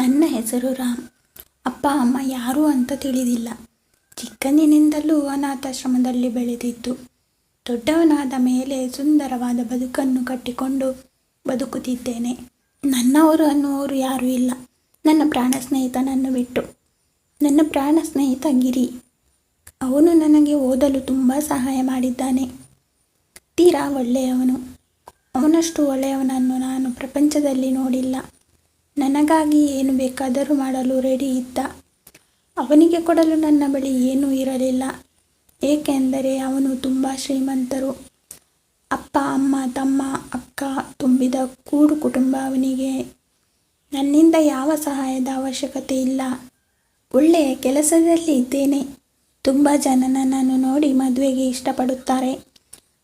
ನನ್ನ ಹೆಸರು ರಾಮ್. ಅಪ್ಪ, ಅಮ್ಮ ಯಾರು ಅಂತ ತಿಳಿದಿಲ್ಲ. ಚಿಕ್ಕಂದಿನಿಂದಲೂ ಅನಾಥಾಶ್ರಮದಲ್ಲಿ ಬೆಳೆದಿದ್ದು, ದೊಡ್ಡವನಾದ ಮೇಲೆ ಸುಂದರವಾದ ಬದುಕನ್ನು ಕಟ್ಟಿಕೊಂಡು ಬದುಕುತ್ತಿದ್ದೇನೆ. ನನ್ನವರು ಅನ್ನುವರು ಯಾರೂ ಇಲ್ಲ. ನನ್ನ ಪ್ರಾಣ ಸ್ನೇಹಿತನನ್ನು ಬಿಟ್ಟು. ನನ್ನ ಪ್ರಾಣ ಸ್ನೇಹಿತ ಗಿರಿ. ಅವನು ನನಗೆ ಓದಲು ತುಂಬ ಸಹಾಯ ಮಾಡಿದ್ದಾನೆ. ತೀರಾ ಒಳ್ಳೆಯವನು. ಅವನಷ್ಟು ಒಳ್ಳೆಯವನನ್ನು ನಾನು ಪ್ರಪಂಚದಲ್ಲಿ ನೋಡಿಲ್ಲ. ನನಗಾಗಿ ಏನು ಬೇಕಾದರೂ ಮಾಡಲು ರೆಡಿ ಇದ್ದ. ಅವನಿಗೆ ಕೊಡಲು ನನ್ನ ಬಳಿ ಏನೂ ಇರಲಿಲ್ಲ. ಏಕೆಂದರೆ ಅವನು ತುಂಬ ಶ್ರೀಮಂತರು. ಅಪ್ಪ, ಅಮ್ಮ, ತಮ್ಮ, ಅಕ್ಕ ತುಂಬಿದ ಕೂಡು ಕುಟುಂಬ ಅವನಿಗೆ. ನನ್ನಿಂದ ಯಾವ ಸಹಾಯದ ಅವಶ್ಯಕತೆ ಇಲ್ಲ. ಒಳ್ಳೆಯ ಕೆಲಸದಲ್ಲಿ ಇದ್ದೇನೆ. ತುಂಬ ಜನ ನನ್ನನ್ನು ನೋಡಿ ಮದುವೆಗೆ ಇಷ್ಟಪಡುತ್ತಾರೆ.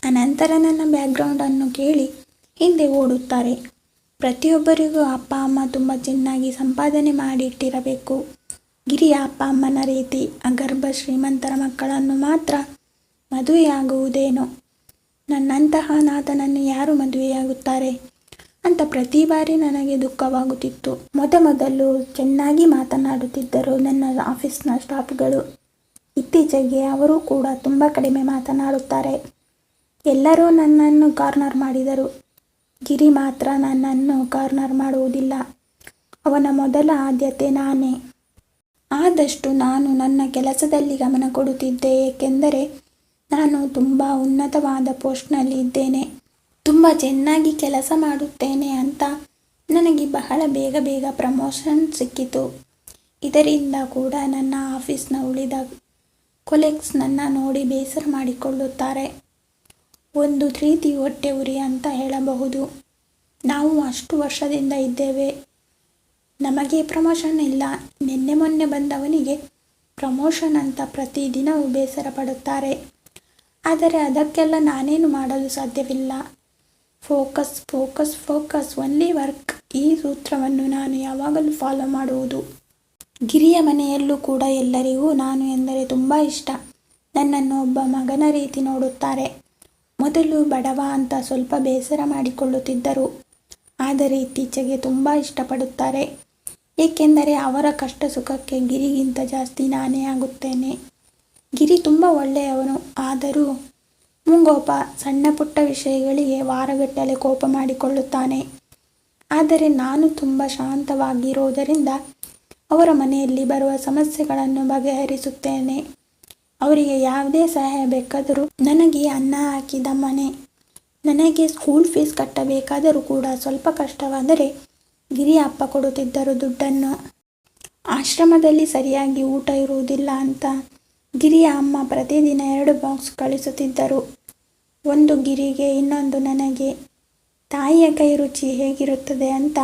ಅನಂತರ ನನ್ನ ಬ್ಯಾಕ್ಗ್ರೌಂಡನ್ನು ಕೇಳಿ ಹಿಂದೆ ಓಡುತ್ತಾರೆ. ಪ್ರತಿಯೊಬ್ಬರಿಗೂ ಅಪ್ಪ, ಅಮ್ಮ ತುಂಬ ಚೆನ್ನಾಗಿ ಸಂಪಾದನೆ ಮಾಡಿಟ್ಟಿರಬೇಕು. ಗಿರಿಯ ಅಪ್ಪ, ಅಮ್ಮನ ರೀತಿ ಅಗರ್ಭ, ಶ್ರೀಮಂತರ ಮಕ್ಕಳನ್ನು ಮಾತ್ರ ಮದುವೆಯಾಗುವುದೇನೋ. ನನ್ನಂತಹ ನಾಥನನ್ನು ಯಾರು ಮದುವೆಯಾಗುತ್ತಾರೆ? ಅಂತ ಪ್ರತಿ ಬಾರಿ ನನಗೆ ದುಃಖವಾಗುತ್ತಿತ್ತು. ಮೊದಮೊದಲು ಚೆನ್ನಾಗಿ ಮಾತನಾಡುತ್ತಿದ್ದರು ನನ್ನ ಆಫೀಸ್ನ ಸ್ಟಾಫ್ಗಳು. ಇತ್ತೀಚೆಗೆ ಅವರು ಕೂಡ ತುಂಬ ಕಡಿಮೆ ಮಾತನಾಡುತ್ತಾರೆ. ಎಲ್ಲರೂ ನನ್ನನ್ನು ಕಾರ್ನರ್ ಮಾಡಿದರು. ಗಿರಿ ಮಾತ್ರ ನನ್ನನ್ನು ಕಾರ್ನರ್ ಮಾಡುವುದಿಲ್ಲ. ಅವನ ಮೊದಲ ಆದ್ಯತೆ ನಾನೇ. ಆದಷ್ಟು ನಾನು ನನ್ನ ಕೆಲಸದಲ್ಲಿ ಗಮನ ಕೊಡುತ್ತಿದ್ದೆ, ಏಕೆಂದರೆ ನಾನು ತುಂಬ ಉನ್ನತವಾದ ಪೋಸ್ಟ್ನಲ್ಲಿ ಇದ್ದೇನೆ. ತುಂಬ ಚೆನ್ನಾಗಿ ಕೆಲಸ ಮಾಡುತ್ತೇನೆ ಅಂತ ನನಗೆ ಬಹಳ ಬೇಗ ಬೇಗ ಪ್ರಮೋಷನ್ ಸಿಕ್ಕಿತು. ಇದರಿಂದ ಕೂಡ ನನ್ನ ಆಫೀಸ್ನ ಉಳಿದ ಕೊಲೆಗ್ಸ್ ನನ್ನ ನೋಡಿ ಬೇಸರ ಮಾಡಿಕೊಳ್ಳುತ್ತಾರೆ. ಒಂದು ರೀತಿ ಹೊಟ್ಟೆ ಉರಿ ಅಂತ ಹೇಳಬಹುದು. ನಾವು ಅಷ್ಟು ವರ್ಷದಿಂದ ಇದ್ದೇವೆ. ನಮಗೆ ಪ್ರಮೋಷನ್ ಇಲ್ಲ. ನಿನ್ನೆ ಮೊನ್ನೆ ಬಂದವನಿಗೆ ಪ್ರಮೋಷನ್ ಅಂತ ಪ್ರತಿದಿನವೂ ಬೇಸರ ಪಡುತ್ತಾರೆ. ಆದರೆ ಅದಕ್ಕೆಲ್ಲ ನಾನೇನು ಮಾಡಲು ಸಾಧ್ಯವಿಲ್ಲ. Focus focus focus only work. ಈ ಸೂತ್ರವನ್ನು ನಾನು ಯಾವಾಗಲೂ ಫಾಲೋ ಮಾಡುವುದು. ಗಿರಿಯ ಮನೆಯಲ್ಲೂ ಕೂಡ ಎಲ್ಲರಿಗೂ ನಾನು ಎಂದರೆ ತುಂಬ ಇಷ್ಟ. ನನ್ನನ್ನು ಒಬ್ಬ ಮಗನ ರೀತಿ ನೋಡುತ್ತಾರೆ. ಮೊದಲು ಬಡವ ಅಂತ ಸ್ವಲ್ಪ ಬೇಸರ ಮಾಡಿಕೊಳ್ಳುತ್ತಿದ್ದರು. ಆದರೆ ಇತ್ತೀಚೆಗೆ ತುಂಬ ಇಷ್ಟಪಡುತ್ತಾರೆ. ಏಕೆಂದರೆ ಅವರ ಕಷ್ಟ ಸುಖಕ್ಕೆ ಗಿರಿಗಿಂತ ಜಾಸ್ತಿ ನಾನೇ ಆಗುತ್ತೇನೆ. ಗಿರಿ ತುಂಬ ಒಳ್ಳೆಯವನು. ಆದರೂ ಮುಂಗೋಪ ಸಣ್ಣ ಪುಟ್ಟ ವಿಷಯಗಳಿಗೆ ವಾರಗಟ್ಟಲೆ ಕೋಪ ಮಾಡಿಕೊಳ್ಳುತ್ತಾನೆ. ಆದರೆ ನಾನು ತುಂಬ ಶಾಂತವಾಗಿರುವುದರಿಂದ ಅವರ ಮನೆಯಲ್ಲಿ ಬರುವ ಸಮಸ್ಯೆಗಳನ್ನು ಬಗೆಹರಿಸುತ್ತೇನೆ. ಅವರಿಗೆ ಯಾವುದೇ ಸಹಾಯ ಬೇಕಾದರೂ ನನಗೆ ಅನ್ನ ಹಾಕಿದ ಮನೆ. ನನಗೆ ಸ್ಕೂಲ್ ಫೀಸ್ ಕಟ್ಟಬೇಕಾದರೂ ಕೂಡ ಸ್ವಲ್ಪ ಕಷ್ಟವಾದರೆ ಗಿರಿ ಅಪ್ಪ ಕೊಡುತ್ತಿದ್ದರು ದುಡ್ಡನ್ನು. ಆಶ್ರಮದಲ್ಲಿ ಸರಿಯಾಗಿ ಊಟ ಇರುವುದಿಲ್ಲ ಅಂತ ಗಿರಿಯ ಅಮ್ಮ ಪ್ರತಿದಿನ ಎರಡು ಬಾಕ್ಸ್ ಕಳಿಸುತ್ತಿದ್ದರು. ಒಂದು ಗಿರಿಗೆ, ಇನ್ನೊಂದು ನನಗೆ. ತಾಯಿಯ ಕೈ ರುಚಿ ಹೇಗಿರುತ್ತದೆ ಅಂತ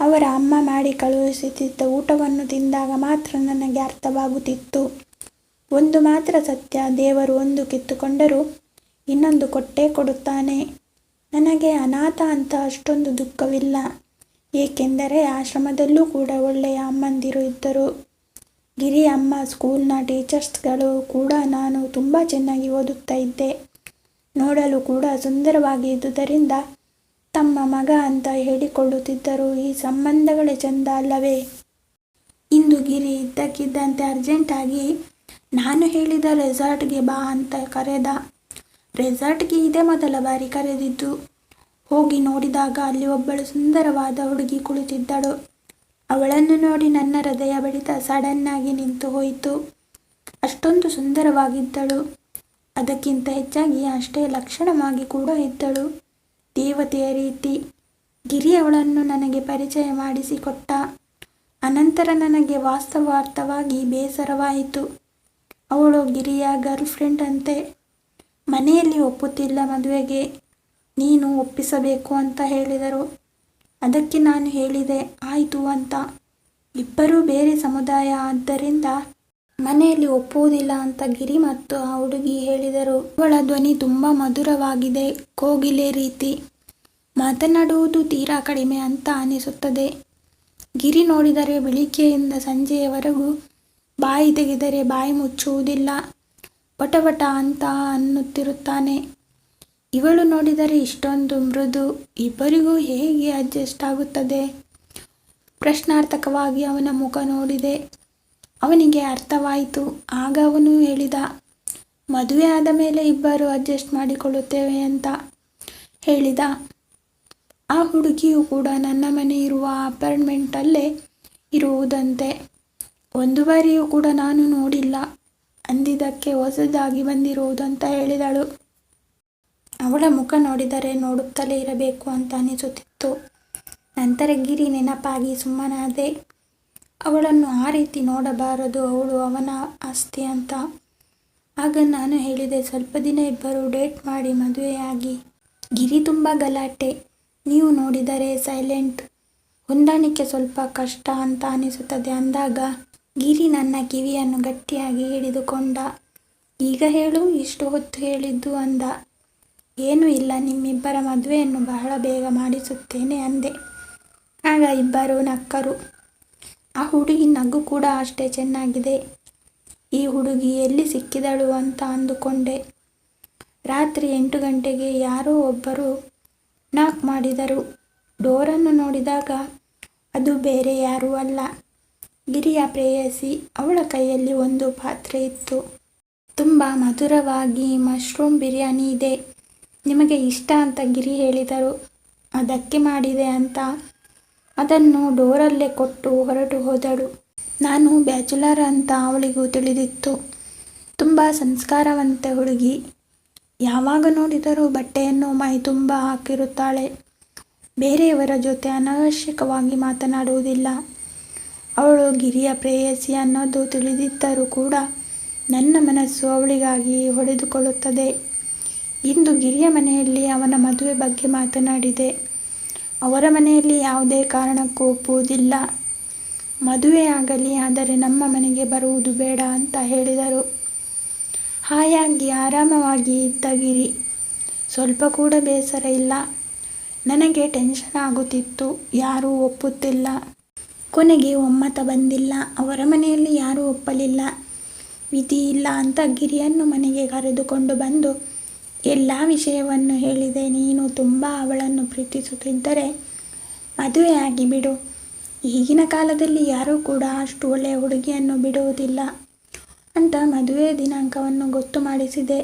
ಅವರ ಅಮ್ಮ ಮಾಡಿ ಕಳುಹಿಸುತ್ತಿದ್ದ ಊಟವನ್ನು ತಿಂದಾಗ ಮಾತ್ರ ನನಗೆ ಅರ್ಥವಾಗುತ್ತಿತ್ತು. ಒಂದು ಮಾತ್ರ ಸತ್ಯ ದೇವರು ಒಂದು ಕಿತ್ತುಕೊಂಡರೂ ಇನ್ನೊಂದು ಕೊಟ್ಟೇ ಕೊಡುತ್ತಾನೆ. ನನಗೆ ಅನಾಥ ಅಂತ ಅಷ್ಟೊಂದು ದುಃಖವಿಲ್ಲ. ಏಕೆಂದರೆ ಆಶ್ರಮದಲ್ಲೂ ಕೂಡ ಒಳ್ಳೆಯ ಅಮ್ಮಂದಿರು ಇದ್ದರು. ಗಿರಿ ಅಮ್ಮ ಸ್ಕೂಲ್ನ ಟೀಚರ್ಸ್ಗಳು ಕೂಡ ನಾನು ತುಂಬ ಚೆನ್ನಾಗಿ ಓದುತ್ತಾ ಇದ್ದೆ. ನೋಡಲು ಕೂಡ ಸುಂದರವಾಗಿ ಇದ್ದುದರಿಂದ ತಮ್ಮ ಮಗ ಅಂತ ಹೇಳಿಕೊಳ್ಳುತ್ತಿದ್ದರು. ಈ ಸಂಬಂಧಗಳೇ ಚಂದ ಅಲ್ಲವೇ? ಇಂದು ಗಿರಿ ಇದ್ದಕ್ಕಿದ್ದಂತೆ ಅರ್ಜೆಂಟಾಗಿ ನಾನು ಹೇಳಿದ ರೆಸಾರ್ಟ್ಗೆ ಬಾ ಅಂತ ಕರೆದ. ರೆಸಾರ್ಟ್ಗೆ ಇದೇ ಮೊದಲ ಬಾರಿ ಕರೆದಿದ್ದು. ಹೋಗಿ ನೋಡಿದಾಗ ಅಲ್ಲಿ ಒಬ್ಬಳು ಸುಂದರವಾದ ಹುಡುಗಿ ಕುಳಿತಿದ್ದಳು. ಅವಳನ್ನು ನೋಡಿ ನನ್ನ ಹೃದಯ ಬಡಿತ ಸಡನ್ನಾಗಿ ನಿಂತು ಹೋಯಿತು. ಅಷ್ಟೊಂದು ಸುಂದರವಾಗಿದ್ದಳು. ಅದಕ್ಕಿಂತ ಹೆಚ್ಚಾಗಿ ಅಷ್ಟೇ ಲಕ್ಷಣವಾಗಿ ಕೂಡ ಇದ್ದಳು. ದೇವತೆಯ ರೀತಿ. ಗಿರಿ ಅವಳನ್ನು ನನಗೆ ಪರಿಚಯ ಮಾಡಿಸಿಕೊಟ್ಟ ಅನಂತರ ನನಗೆ ವಾಸ್ತವಾರ್ಥವಾಗಿ ಬೇಸರವಾಯಿತು. ಅವಳು ಗಿರಿಯ ಗರ್ಲ್ ಫ್ರೆಂಡ್ ಅಂತೆ. ಮನೆಯಲ್ಲಿ ಒಪ್ಪುತ್ತಿಲ್ಲ ಮದುವೆಗೆ. ನೀನು ಒಪ್ಪಿಸಬೇಕು ಅಂತ ಹೇಳಿದರು. ಅದಕ್ಕೆ ನಾನು ಹೇಳಿದೆ, ಆಯಿತು ಅಂತ. ಇಬ್ಬರೂ ಬೇರೆ ಸಮುದಾಯ ಆದ್ದರಿಂದ ಮನೆಯಲ್ಲಿ ಒಪ್ಪುವುದಿಲ್ಲ ಅಂತ ಗಿರಿ ಮತ್ತು ಆ ಹುಡುಗಿ ಹೇಳಿದರು. ಅವಳ ಧ್ವನಿ ತುಂಬ ಮಧುರವಾಗಿದೆ, ಕೋಗಿಲೆ ರೀತಿ. ಮಾತನಾಡುವುದು ತೀರಾ ಕಡಿಮೆ ಅಂತ ಅನಿಸುತ್ತದೆ. ಗಿರಿ ನೋಡಿದರೆ ಬೆಳಿಗ್ಗೆಯಿಂದ ಸಂಜೆಯವರೆಗೂ ಬಾಯಿ ತೆಗೆದರೆ ಬಾಯಿ ಮುಚ್ಚುವುದಿಲ್ಲ. ಪಟಪಟ ಅಂತ ಅನ್ನುತ್ತಿರುತ್ತಾನೆ. ಇವಳು ನೋಡಿದರೆ ಇಷ್ಟೊಂದು ಮೃದು. ಇಬ್ಬರಿಗೂ ಹೇಗೆ ಅಡ್ಜಸ್ಟ್ ಆಗುತ್ತದೆ? ಪ್ರಶ್ನಾರ್ಥಕವಾಗಿ ಅವನ ಮುಖ ನೋಡಿದೆ. ಅವನಿಗೆ ಅರ್ಥವಾಯಿತು. ಆಗ ಅವನು ಹೇಳಿದ, ಮದುವೆ ಆದ ಮೇಲೆ ಇಬ್ಬರು ಅಡ್ಜಸ್ಟ್ ಮಾಡಿಕೊಳ್ಳುತ್ತೇವೆ ಅಂತ. ಹೇಳಿದ, ಆ ಹುಡುಗಿಯು ಕೂಡ ನನ್ನ ಮನೆ ಇರುವ ಅಪಾರ್ಟ್ಮೆಂಟಲ್ಲೇ ಇರುವುದಂತೆ. ಒಂದು ಬಾರಿಯೂ ಕೂಡ ನಾನು ನೋಡಿಲ್ಲ. ಅಂದಿದ್ದಕ್ಕೆ ಹೊಸದಾಗಿ ಬಂದಿರುವುದು ಬಂದಿರುವುದಂತ ಹೇಳಿದಳು. ಅವಳ ಮುಖ ನೋಡಿದರೆ ನೋಡುತ್ತಲೇ ಇರಬೇಕು ಅಂತ ಅನಿಸುತ್ತಿತ್ತು. ನಂತರ ಗಿರಿ ನೆನಪಾಗಿ ಸುಮ್ಮನಾದೆ, ಅವಳನ್ನು ಆ ರೀತಿ ನೋಡಬಾರದು, ಅವಳು ಅವನ ಆಸ್ತಿ ಅಂತ. ಆಗ ನಾನು ಹೇಳಿದೆ, ಸ್ವಲ್ಪ ದಿನ ಇಬ್ಬರು ಡೇಟ್ ಮಾಡಿ ಮದುವೆಯಾಗಿ. ಗಿರಿ ತುಂಬ ಗಲಾಟೆ. ನೀವು ನೋಡಿದರೆ ಸೈಲೆಂಟ್. ಹೊಂದಾಣಿಕೆ ಸ್ವಲ್ಪ ಕಷ್ಟ ಅಂತ ಅನಿಸುತ್ತದೆ ಅಂದಾಗ ಗಿರಿ ನನ್ನ ಕಿವಿಯನ್ನು ಗಟ್ಟಿಯಾಗಿ ಹಿಡಿದುಕೊಂಡ. ಈಗ ಹೇಳು, ಇಷ್ಟು ಹೊತ್ತು ಹೇಳಿದ್ದು ಅಂದ. ಏನೂ ಇಲ್ಲ, ನಿಮ್ಮಿಬ್ಬರ ಮದುವೆಯನ್ನು ಬಹಳ ಬೇಗ ಮಾಡಿಸುತ್ತೇನೆ ಅಂದೆ. ಆಗ ಇಬ್ಬರು ನಕ್ಕರು. ಆ ಹುಡುಗಿ ನಗು ಕೂಡ ಅಷ್ಟೇ ಚೆನ್ನಾಗಿದೆ. ಈ ಹುಡುಗಿ ಎಲ್ಲಿ ಸಿಕ್ಕಿದಳು ಅಂತ ಅಂದುಕೊಂಡೆ. ರಾತ್ರಿ ಎಂಟು ಗಂಟೆಗೆ ಯಾರೋ ಒಬ್ಬರು ನಾಕ್ ಮಾಡಿದರು. ಡೋರನ್ನು ನೋಡಿದಾಗ ಅದು ಬೇರೆ ಯಾರೂ ಅಲ್ಲ. ಗಿರಿಯ ಪ್ರೇಯಸಿ. ಅವಳ ಕೈಯಲ್ಲಿ ಒಂದು ಪಾತ್ರೆ ಇತ್ತು. ತುಂಬ ಮಧುರವಾಗಿ ಮಶ್ರೂಮ್ ಬಿರಿಯಾನಿ ಇದೆ. ನಿಮಗೆ ಇಷ್ಟ ಅಂತ ಗಿರಿ ಹೇಳಿದರು. ಅದಕ್ಕೆ ಮಾಡಿದೆ ಅಂತ. ಅದನ್ನು ಡೋರಲ್ಲೇ ಕೊಟ್ಟು ಹೊರಟು ಹೋದಳು. ನಾನು ಬ್ಯಾಚುಲರ್ ಅಂತ ಅವಳಿಗೂ ತಿಳಿದಿತ್ತು. ತುಂಬ ಸಂಸ್ಕಾರವಂತೆ ಹುಡುಗಿ. ಯಾವಾಗ ನೋಡಿದರೂ ಬಟ್ಟೆಯನ್ನು ಮೈ ತುಂಬ ಹಾಕಿರುತ್ತಾಳೆ. ಬೇರೆಯವರ ಜೊತೆ ಅನಾವಶ್ಯಕವಾಗಿ ಮಾತನಾಡುವುದಿಲ್ಲ. ಅವಳು ಗಿರಿಯ ಪ್ರೇಯಸಿ ಅನ್ನೋದು ತಿಳಿದಿದ್ದರೂ ಕೂಡ ನನ್ನ ಮನಸ್ಸು ಅವಳಿಗಾಗಿ ಹೊಡೆದುಕೊಳ್ಳುತ್ತದೆ. ಇಂದು ಗಿರಿಯ ಮನೆಯಲ್ಲಿ ಅವನ ಮದುವೆ ಬಗ್ಗೆ ಮಾತನಾಡಿದೆ. ಅವರ ಮನೆಯಲ್ಲಿ ಯಾವುದೇ ಕಾರಣಕ್ಕೂ ಒಪ್ಪುವುದಿಲ್ಲ. ಮದುವೆಯಾಗಲಿ ಆದರೆ ನಮ್ಮ ಮನೆಗೆ ಬರುವುದು ಬೇಡ ಅಂತ ಹೇಳಿದರು. ಹಾಯಾಗಿ ಆರಾಮವಾಗಿ ಇದ್ದ ಗಿರಿ. ಸ್ವಲ್ಪ ಕೂಡ ಬೇಸರ ಇಲ್ಲ. ನನಗೆ ಟೆನ್ಷನ್ ಆಗುತ್ತಿತ್ತು. ಯಾರೂ ಒಪ್ಪುತ್ತಿಲ್ಲ. ಕೊನೆಗೆ ಒಮ್ಮತ ಬಂದಿಲ್ಲ. ಅವರ ಮನೆಯಲ್ಲಿ ಯಾರೂ ಒಪ್ಪಲಿಲ್ಲ. ವಿಧಿ ಇಲ್ಲ ಅಂತ ಗಿರಿಯನ್ನು ಮನೆಗೆ ಕರೆದುಕೊಂಡು ಬಂದು, ಎಲ್ಲ ವಿಷಯವನ್ನು ಹೇಳಿದೆ. ನೀನು ತುಂಬ ಅವಳನ್ನು ಪ್ರೀತಿಸುತ್ತಿದ್ದರೆ ಮದುವೆಯಾಗಿ ಬಿಡು. ಈಗಿನ ಕಾಲದಲ್ಲಿ ಯಾರೂ ಕೂಡ ಅಷ್ಟು ಒಳ್ಳೆಯ ಹುಡುಗಿಯನ್ನು ಬಿಡುವುದಿಲ್ಲ ಅಂತ ಮದುವೆ ದಿನಾಂಕವನ್ನು ಗೊತ್ತು ಮಾಡಿಸಿದೆ.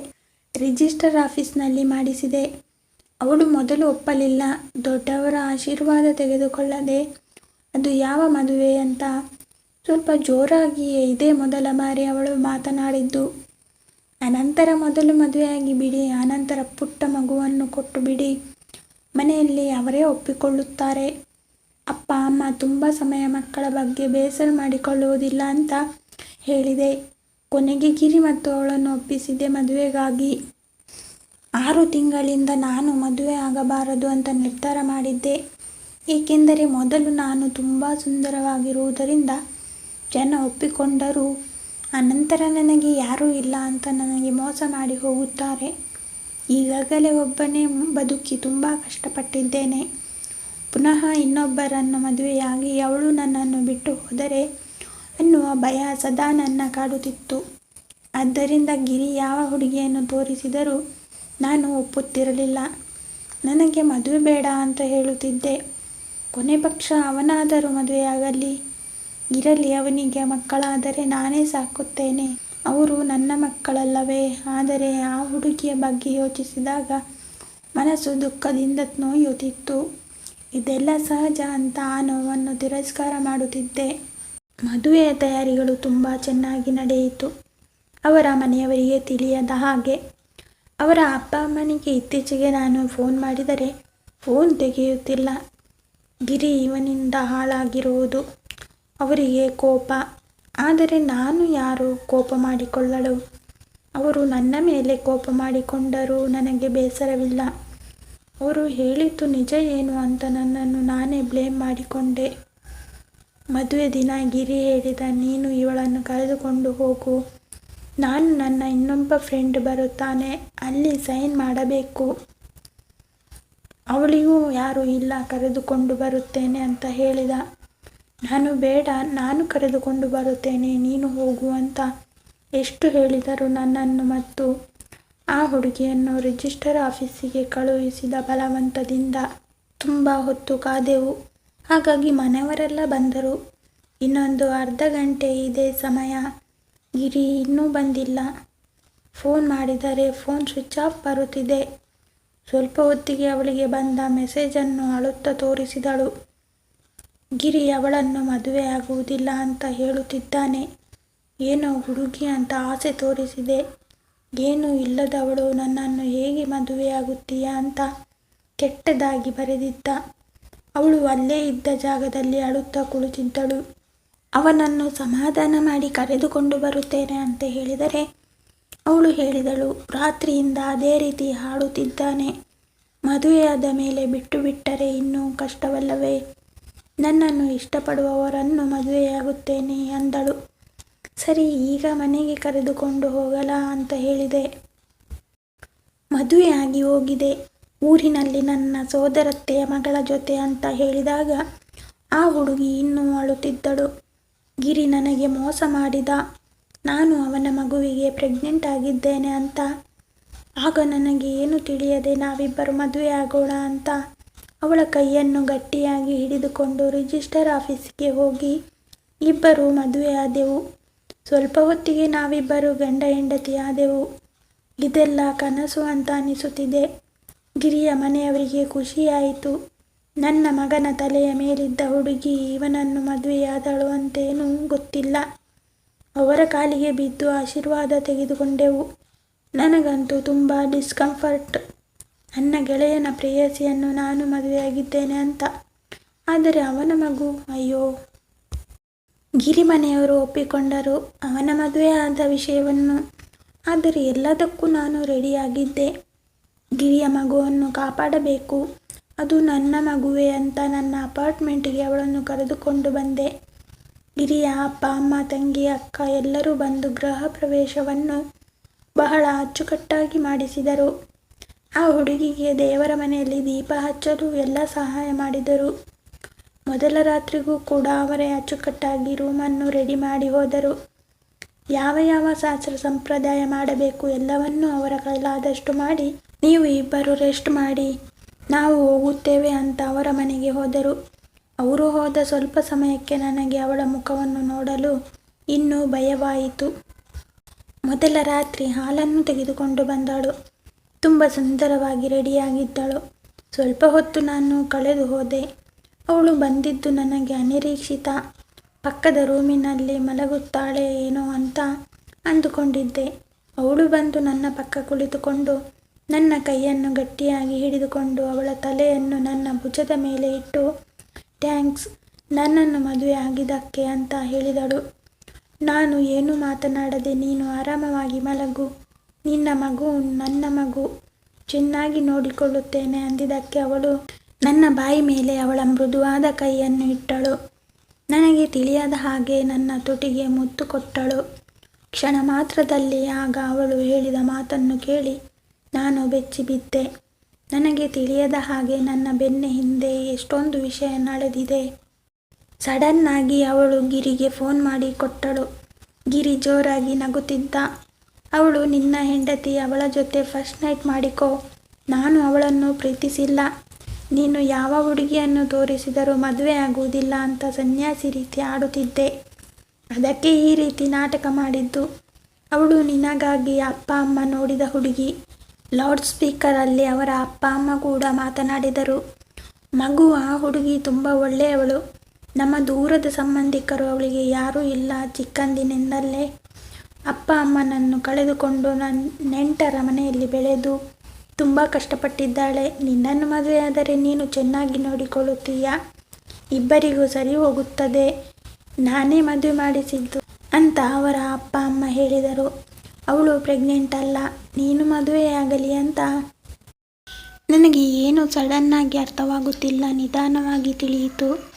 ರಿಜಿಸ್ಟರ್ ಆಫೀಸ್ನಲ್ಲಿ ಮಾಡಿಸಿದೆ. ಅವಳು ಮೊದಲು ಒಪ್ಪಲಿಲ್ಲ. ದೊಡ್ಡವರ ಆಶೀರ್ವಾದ ತೆಗೆದುಕೊಳ್ಳದೆ ಅದು ಯಾವ ಮದುವೆ ಅಂತ ಸ್ವಲ್ಪ ಜೋರಾಗಿಯೇ ಇದೇ ಮೊದಲ ಬಾರಿ ಅವಳು ಮಾತನಾಡಿದ್ದು. ಅನಂತರ ಮೊದಲು ಮದುವೆಯಾಗಿ ಬಿಡಿ, ಅನಂತರ ಪುಟ್ಟ ಮಗುವನ್ನು ಕೊಟ್ಟು ಬಿಡಿ. ಮನೆಯಲ್ಲಿ ಅವರೇ ಒಪ್ಪಿಕೊಳ್ಳುತ್ತಾರೆ. ಅಪ್ಪ, ಅಮ್ಮ ತುಂಬ ಸಮಯ ಮಕ್ಕಳ ಬಗ್ಗೆ ಬೇಸರ ಮಾಡಿಕೊಳ್ಳುವುದಿಲ್ಲ ಅಂತ ಹೇಳಿದೆ. ಕೊನೆಗೆ ಗಿರಿ ಮತ್ತು ಅವಳನ್ನು ಒಪ್ಪಿಸಿದೆ ಮದುವೆಗಾಗಿ. ಆರು ತಿಂಗಳಿಂದ ನಾನು ಮದುವೆ ಆಗಬಾರದು ಅಂತ ನಿರ್ಧಾರ ಮಾಡಿದ್ದೆ. ಏಕೆಂದರೆ ಮೊದಲು ನಾನು ತುಂಬ ಸುಂದರವಾಗಿರುವುದರಿಂದ ಜನ ಒಪ್ಪಿಕೊಂಡರು, ಅನಂತರ ನನಗೆ ಯಾರೂ ಇಲ್ಲ ಅಂತ ನನಗೆ ಮೋಸ ಮಾಡಿ ಹೋಗುತ್ತಾರೆ. ಈಗಾಗಲೇ ಒಬ್ಬನೇ ಬದುಕಿ ತುಂಬ ಕಷ್ಟಪಟ್ಟಿದ್ದೇನೆ. ಪುನಃ ಇನ್ನೊಬ್ಬರನ್ನು ಮದುವೆಯಾಗಿ ಅವಳು ನನ್ನನ್ನು ಬಿಟ್ಟು ಹೋದರೆ ಅನ್ನುವ ಭಯ ಸದಾ ನನ್ನ ಕಾಡುತ್ತಿತ್ತು. ಆದ್ದರಿಂದ ಗಿರಿ ಯಾವ ಹುಡುಗಿಯನ್ನು ತೋರಿಸಿದರೂ ನಾನು ಒಪ್ಪುತ್ತಿರಲಿಲ್ಲ. ನನಗೆ ಮದುವೆ ಬೇಡ ಅಂತ ಹೇಳುತ್ತಿದ್ದೆ. ಕೊನೆ ಪಕ್ಷ ಅವನಾದರೂ ಮದುವೆಯಾಗಲಿ, ಇರಲಿ ಅವನಿಗೆ ಮಕ್ಕಳಾದರೆ ನಾನೇ ಸಾಕುತ್ತೇನೆ. ಅವರು ನನ್ನ ಮಕ್ಕಳಲ್ಲವೇ? ಆದರೆ ಆ ಹುಡುಗಿಯ ಬಗ್ಗೆ ಯೋಚಿಸಿದಾಗ ಮನಸ್ಸು ದುಃಖದಿಂದ ನೋಯುತ್ತಿತ್ತು. ಇದೆಲ್ಲ ಸಹಜ ಅಂತ ಆ ನೋವನ್ನು ತಿರಸ್ಕಾರ ಮಾಡುತ್ತಿದ್ದೆ. ಮದುವೆಯ ತಯಾರಿಗಳು ತುಂಬ ಚೆನ್ನಾಗಿ ನಡೆಯಿತು. ಅವರ ಮನೆಯವರಿಗೆ ತಿಳಿಯದ ಹಾಗೆ ಅವರ ಅಪ್ಪ ಅಮ್ಮನಿಗೆ ಇತ್ತೀಚೆಗೆ ನಾನು ಫೋನ್ ಮಾಡಿದರೆ ಫೋನ್ ತೆಗೆಯುತ್ತಿಲ್ಲ. ಗಿರಿ ಇವನಿಂದ ಹಾಳಾಗಿರುವುದು. ಅವರಿಗೆ ಕೋಪ. ಆದರೆ ನಾನು ಯಾರು ಕೋಪ ಮಾಡಿಕೊಳ್ಳಲು? ಅವರು ನನ್ನ ಮೇಲೆ ಕೋಪ ಮಾಡಿಕೊಂಡರೂ ನನಗೆ ಬೇಸರವಿಲ್ಲ. ಅವರು ಹೇಳಿದ್ದು ನಿಜ ಏನು ಅಂತ ನನ್ನನ್ನು ನಾನೇ ಬ್ಲೇಮ್ ಮಾಡಿಕೊಂಡೆ. ಮದುವೆ ದಿನ ಗಿರಿ ಹೇಳಿದ, ನೀನು ಇವಳನ್ನು ಕರೆದುಕೊಂಡು ಹೋಗು. ನಾನು ನನ್ನ ಇನ್ನೊಬ್ಬ ಫ್ರೆಂಡ್ ಬರುತ್ತಾನೆ. ಅಲ್ಲಿ ಸೈನ್ ಮಾಡಬೇಕು. ಅವಳಿಗೂ ಯಾರೂ ಇಲ್ಲ, ಕರೆದುಕೊಂಡು ಬರುತ್ತೇನೆ ಅಂತ ಹೇಳಿದ. ನಾನು ಬೇಡ, ನಾನು ಕರೆದುಕೊಂಡು ಬರುತ್ತೇನೆ, ನೀನು ಹೋಗು ಅಂತ ಎಷ್ಟು ಹೇಳಿದರು ನನ್ನನ್ನು ಮತ್ತು ಆ ಹುಡುಗಿಯನ್ನು ರಿಜಿಸ್ಟರ್ ಆಫೀಸಿಗೆ ಕಳುಹಿಸಿದ ಬಲವಂತದಿಂದ ತುಂಬ ಹೊತ್ತು ಕಾದೆವು. ಹಾಗಾಗಿ ಮನೆಯವರೆಲ್ಲ ಬಂದರು. ಇನ್ನೊಂದು ಅರ್ಧ ಗಂಟೆ ಇದೆ ಸಮಯ. ಗಿರಿ ಇನ್ನೂ ಬಂದಿಲ್ಲ. ಫೋನ್ ಮಾಡಿದರೆ ಫೋನ್ ಸ್ವಿಚ್ ಆಫ್ ಬರುತ್ತಿದೆ. ಸ್ವಲ್ಪ ಹೊತ್ತಿಗೆ ಅವಳಿಗೆ ಬಂದ ಮೆಸೇಜನ್ನು ಅಳುತ್ತಾ ತೋರಿಸಿದಳು. ಗಿರಿ ಅವಳನ್ನು ಮದುವೆ ಆಗುವುದಿಲ್ಲ ಅಂತ ಹೇಳುತ್ತಿದ್ದಾನೆ. ಏನೋ ಹುಡುಗಿ ಅಂತ ಆಸೆ ತೋರಿಸಿದೆ. ಏನೂ ಇಲ್ಲದವಳು ನನ್ನನ್ನು ಹೇಗೆ ಮದುವೆಯಾಗುತ್ತೀಯಾ ಅಂತ ಕೆಟ್ಟದಾಗಿ ಬರೆದಿದ್ದ. ಅವಳು ಅಲ್ಲೇ ಇದ್ದ ಜಾಗದಲ್ಲಿ ಅಳುತ್ತಾ ಕುಳಿತಿದ್ದಳು. ಅವನನ್ನು ಸಮಾಧಾನ ಮಾಡಿ ಕರೆದುಕೊಂಡು ಬರುತ್ತೇನೆ ಅಂತ ಹೇಳಿದರೆ ಅವಳು ಹೇಳಿದಳು, ರಾತ್ರಿಯಿಂದ ಅದೇ ರೀತಿ ಹಾಡುತ್ತಿದ್ದಾನೆ ಮದುವೆಯಾದ ಮೇಲೆ ಬಿಟ್ಟು ಬಿಟ್ಟರೆ ಇನ್ನೂ ಕಷ್ಟವಲ್ಲವೇ? ನನ್ನನ್ನು ಇಷ್ಟಪಡುವವರನ್ನು ಮದುವೆಯಾಗುತ್ತೇನೆ ಅಂದಳು. ಸರಿ, ಈಗ ಮನೆಗೆ ಕರೆದುಕೊಂಡು ಹೋಗಲ ಅಂತ ಹೇಳಿದೆ. ಮದುವೆಯಾಗಿ ಹೋಗಿದೆ. ಊರಿನಲ್ಲಿ ನನ್ನ ಸೋದರತ್ತೆಯ ಮಗಳ ಜೊತೆ ಅಂತ ಹೇಳಿದಾಗ ಆ ಹುಡುಗಿ ಇನ್ನೂ ಅಳುತ್ತಿದ್ದಳು. ಗಿರಿ ನನಗೆ ಮೋಸ ಮಾಡಿದ. ನಾನು ಅವನ ಮಗುವಿಗೆ ಪ್ರೆಗ್ನೆಂಟ್ ಆಗಿದ್ದೇನೆ ಅಂತ. ಆಗ ನನಗೆ ಏನು ತಿಳಿಯದೆ ನಾವಿಬ್ಬರು ಮದುವೆ ಆಗೋಣ ಅಂತ. ಅವಳ ಕೈಯನ್ನು ಗಟ್ಟಿಯಾಗಿ ಹಿಡಿದುಕೊಂಡು ರಿಜಿಸ್ಟರ್ ಆಫೀಸಿಗೆ ಹೋಗಿ ಇಬ್ಬರು ಮದುವೆ ಆದೆವು. ಸ್ವಲ್ಪ ಹೊತ್ತಿಗೆ ನಾವಿಬ್ಬರು ಗಂಡ ಹೆಂಡತಿ ಆದೆವು. ಇದೆಲ್ಲ ಕನಸು ಅಂತ ಅನಿಸುತ್ತಿದೆ. ಗಿರಿಯ ಮನೆಯವರಿಗೆ ಖುಷಿಯಾಯಿತು. ನನ್ನ ಮಗನ ತಲೆಯ ಮೇಲಿದ್ದ ಹುಡುಗಿ ಇವನನ್ನು ಮದುವೆಯಾದಳು ಅಂತೇನೂ ಗೊತ್ತಿಲ್ಲ. ಅವರ ಕಾಲಿಗೆ ಬಿದ್ದು ಆಶೀರ್ವಾದ ತೆಗೆದುಕೊಂಡೆವು. ನನಗಂತೂ ತುಂಬ ಡಿಸ್ಕಂಫರ್ಟ್ ನನ್ನ ಗೆಳೆಯನ ಪ್ರೇಯಸಿಯನ್ನು ನಾನು ಮದುವೆಯಾಗಿದ್ದೇನೆ ಅಂತ. ಆದರೆ ಅವನ ಮಗು, ಅಯ್ಯೋ. ಗಿರಿಮನೆಯವರು ಒಪ್ಪಿಕೊಂಡರು ಅವನ ಮದುವೆ ಆದ ವಿಷಯವನ್ನು. ಆದರೆ ಎಲ್ಲದಕ್ಕೂ ನಾನು ರೆಡಿಯಾಗಿದ್ದೆ. ಗಿರಿಯ ಮಗುವನ್ನು ಕಾಪಾಡಬೇಕು. ಅದು ನನ್ನ ಮಗುವೆ ಅಂತ ನನ್ನ ಅಪಾರ್ಟ್ಮೆಂಟಿಗೆ ಅವಳನ್ನು ಕರೆದುಕೊಂಡು ಬಂದೆ. ಗಿರಿಯ ಅಪ್ಪ, ಅಮ್ಮ, ತಂಗಿ, ಅಕ್ಕ ಎಲ್ಲರೂ ಬಂದು ಗೃಹ ಪ್ರವೇಶವನ್ನು ಬಹಳ ಅಚ್ಚುಕಟ್ಟಾಗಿ ಮಾಡಿಸಿದರು. ಆ ಹುಡುಗಿಗೆ ದೇವರ ಮನೆಯಲ್ಲಿ ದೀಪ ಹಚ್ಚಲು ಎಲ್ಲ ಸಹಾಯ ಮಾಡಿದರು. ಮೊದಲ ರಾತ್ರಿಗೂ ಕೂಡ ಅವರೇ ಅಚ್ಚುಕಟ್ಟಾಗಿ ರೂಮನ್ನು ರೆಡಿ ಮಾಡಿ ಹೋದರು. ಯಾವ ಯಾವ ಶಾಸ್ತ್ರ ಸಂಪ್ರದಾಯ ಮಾಡಬೇಕು ಎಲ್ಲವನ್ನೂ ಅವರ ಕೈಲಾದಷ್ಟು ಮಾಡಿ, ನೀವು ಇಬ್ಬರು ರೆಸ್ಟ್ ಮಾಡಿ, ನಾವು ಹೋಗುತ್ತೇವೆ ಅಂತ ಅವರ ಮನೆಗೆ ಹೋದರು. ಅವರು ಹೋದ ಸ್ವಲ್ಪ ಸಮಯಕ್ಕೆ ನನಗೆ ಅವಳ ಮುಖವನ್ನು ನೋಡಲು ಇನ್ನೂ ಭಯವಾಯಿತು. ಮೊದಲ ರಾತ್ರಿ ಹಾಲನ್ನು ತೆಗೆದುಕೊಂಡು ಬಂದಳು. ತುಂಬ ಸುಂದರವಾಗಿ ರೆಡಿಯಾಗಿದ್ದಳು. ಸ್ವಲ್ಪ ಹೊತ್ತು ನಾನು ಕಳೆದು ಹೋದೆ. ಅವಳು ಬಂದಿದ್ದು ನನಗೆ ಅನಿರೀಕ್ಷಿತ. ಪಕ್ಕದ ರೂಮಿನಲ್ಲಿ ಮಲಗುತ್ತಾಳೆ ಏನೋ ಅಂತ ಅಂದುಕೊಂಡಿದ್ದೆ. ಅವಳು ಬಂದು ನನ್ನ ಪಕ್ಕ ಕುಳಿತುಕೊಂಡು ನನ್ನ ಕೈಯನ್ನು ಗಟ್ಟಿಯಾಗಿ ಹಿಡಿದುಕೊಂಡು ಅವಳ ತಲೆಯನ್ನು ನನ್ನ ಭುಜದ ಮೇಲೆ ಇಟ್ಟು ಥ್ಯಾಂಕ್ಸ್, ನನ್ನನ್ನು ಮದುವೆ ಆಗಿದ್ದಕ್ಕೆ ಅಂತ ಹೇಳಿದಳು. ನಾನು ಏನು ಮಾತನಾಡದೆ ನೀನು ಆರಾಮವಾಗಿ ಮಲಗು. ನಿನ್ನ ಮಗು ನನ್ನ ಮಗು. ಚೆನ್ನಾಗಿ ನೋಡಿಕೊಳ್ಳುತ್ತೇನೆ ಅಂದಿದ್ದಕ್ಕೆ ಅವಳು ನನ್ನ ಬಾಯಿ ಮೇಲೆ ಅವಳ ಮೃದುವಾದ ಕೈಯನ್ನು ಇಟ್ಟಳು. ನನಗೆ ತಿಳಿಯದ ಹಾಗೆ ನನ್ನ ತುಟಿಗೆ ಮುತ್ತು ಕೊಟ್ಟಳು. ಕ್ಷಣ ಮಾತ್ರದಲ್ಲಿ ಆಗ ಅವಳು ಹೇಳಿದ ಮಾತನ್ನು ಕೇಳಿ ನಾನು ಬೆಚ್ಚಿಬಿದ್ದೆ. ನನಗೆ ತಿಳಿಯದ ಹಾಗೆ ನನ್ನ ಬೆನ್ನ ಹಿಂದೆ ಎಷ್ಟೊಂದು ವಿಷಯ ನಡೆದಿದೆ. ಸಡನ್ನಾಗಿ ಅವಳು ಗಿರಿಗೆ ಫೋನ್ ಮಾಡಿ ಕೊಟ್ಟಳು. ಗಿರಿ ಜೋರಾಗಿ ನಗುತ್ತಿದ್ದ. ಅವಳು, ನಿನ್ನ ಹೆಂಡತಿ ಅವಳ ಜೊತೆ ಫಸ್ಟ್ ನೈಟ್ ಮಾಡಿಕೋ. ನಾನು ಅವಳನ್ನು ಪ್ರೀತಿಸಿಲ್ಲ. ನೀನು ಯಾವ ಹುಡುಗಿಯನ್ನು ತೋರಿಸಿದರೂ ಮದುವೆ ಆಗುವುದಿಲ್ಲ ಅಂತ ಸನ್ಯಾಸಿ ರೀತಿ ಆಡುತ್ತಿದ್ದೆ. ಅದಕ್ಕೆ ಈ ರೀತಿ ನಾಟಕ ಮಾಡಿದ್ದು. ಅವಳು ನಿನಗಾಗಿ ಅಪ್ಪ, ಅಮ್ಮ ನೋಡಿದ ಹುಡುಗಿ. ಲೌಡ್ ಸ್ಪೀಕರಲ್ಲಿ ಅವರ ಅಪ್ಪ, ಅಮ್ಮ ಕೂಡ ಮಾತನಾಡಿದರು. ಮಗು ಆ ಹುಡುಗಿ ತುಂಬ ಒಳ್ಳೆಯವಳು. ನಮ್ಮ ದೂರದ ಸಂಬಂಧಿಕರು ಅವಳಿಗೆ ಯಾರೂ ಇಲ್ಲ. ಚಿಕ್ಕಂದಿನಿಂದಲೇ ಅಪ್ಪ, ಅಮ್ಮನನ್ನು ಕಳೆದುಕೊಂಡು ನನ್ನ ನೆಂಟರ ಮನೆಯಲ್ಲಿ ಬೆಳೆದು ತುಂಬ ಕಷ್ಟಪಟ್ಟಿದ್ದಾಳೆ. ನಿನ್ನನ್ನು ಮದುವೆಯಾದರೆ ನೀನು ಚೆನ್ನಾಗಿ ನೋಡಿಕೊಳ್ಳುತ್ತೀಯ? ಇಬ್ಬರಿಗೂ ಸರಿ ಹೋಗುತ್ತದೆ. ನಾನೇ ಮದುವೆ ಮಾಡಿಸಿದ್ದು ಅಂತ ಅವರ ಅಪ್ಪ, ಅಮ್ಮ ಹೇಳಿದರು. ಅವಳು ಪ್ರೆಗ್ನೆಂಟ್ ಅಲ್ಲ. ನೀನು ಮದುವೆಯಾಗಲಿ ಅಂತ. ನನಗೆ ಏನು ಸಡನ್ನಾಗಿ ಅರ್ಥವಾಗುತ್ತಿಲ್ಲ, ನಿಧಾನವಾಗಿ ತಿಳಿಯಿತು.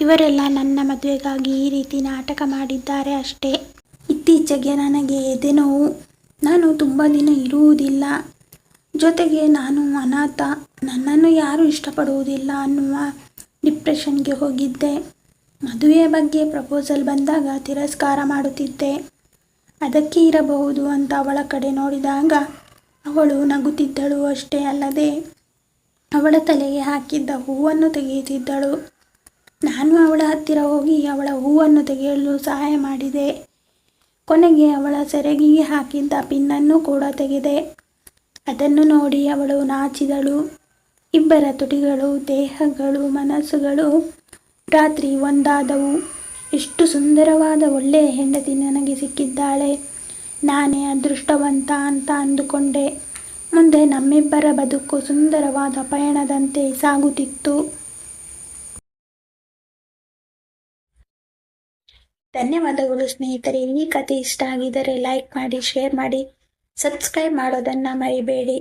ಇವರೆಲ್ಲ ನನ್ನ ಮದುವೆಗಾಗಿ ಈ ರೀತಿ ನಾಟಕ ಮಾಡಿದ್ದಾರೆ ಅಷ್ಟೇ. ಇತ್ತೀಚೆಗೆ ನನಗೆ ಎದೆನೋವು ನಾನು ತುಂಬ ದಿನ ಇರುವುದಿಲ್ಲ. ಜೊತೆಗೆ ನಾನು ಅನಾಥ. ನನ್ನನ್ನು ಯಾರೂ ಇಷ್ಟಪಡುವುದಿಲ್ಲ ಅನ್ನುವ ಡಿಪ್ರೆಷನ್ಗೆ ಹೋಗಿದ್ದೆ. ಮದುವೆಯ ಬಗ್ಗೆ ಪ್ರಪೋಸಲ್ ಬಂದಾಗ ತಿರಸ್ಕಾರ ಮಾಡುತ್ತಿದ್ದೆ. ಅದಕ್ಕೆ ಇರಬಹುದು ಅಂತ ಅವಳ ಕಡೆ ನೋಡಿದಾಗ ಅವಳು ನಗುತ್ತಿದ್ದಳು ಅಷ್ಟೇ ಅಲ್ಲದೆ ಅವಳ ತಲೆಗೆ ಹಾಕಿದ್ದ ಹೂವನ್ನು ತೆಗೆಯುತ್ತಿದ್ದಳು. ನಾನು ಅವಳ ಹತ್ತಿರ ಹೋಗಿ ಅವಳ ಹೂವನ್ನು ತೆಗೆಯಲು ಸಹಾಯ ಮಾಡಿದೆ. ಕೊನೆಗೆ ಅವಳ ಸೆರಗಿಗೆ ಹಾಕಿದ್ದ ಪಿನ್ನನ್ನು ಕೂಡ ತೆಗೆದೆ. ಅದನ್ನು ನೋಡಿ ಅವಳು ನಾಚಿದಳು. ಇಬ್ಬರ ತುಟಿಗಳು, ದೇಹಗಳು, ಮನಸ್ಸುಗಳು ರಾತ್ರಿ ಒಂದಾದವು. ಎಷ್ಟು ಸುಂದರವಾದ ಒಳ್ಳೆಯ ಹೆಂಡತಿ ನನಗೆ ಸಿಕ್ಕಿದ್ದಾಳೆ. ನಾನೇ ಅದೃಷ್ಟವಂತ ಅಂತ ಅಂದುಕೊಂಡೆ. ಮುಂದೆ ನಮ್ಮಿಬ್ಬರ ಬದುಕು ಸುಂದರವಾದ ಪಯಣದಂತೆ ಸಾಗುತ್ತಿತ್ತು. ಧನ್ಯವಾದಗಳು ಸ್ನೇಹಿತರೆ. ಈ ಕಥೆ ಇಷ್ಟ ಆಗಿದ್ದರೆ ಲೈಕ್ ಮಾಡಿ, ಶೇರ್ ಮಾಡಿ. ಸಬ್ಸ್ಕ್ರೈಬ್ ಮಾಡೋದನ್ನು ಮರಿಬೇಡಿ.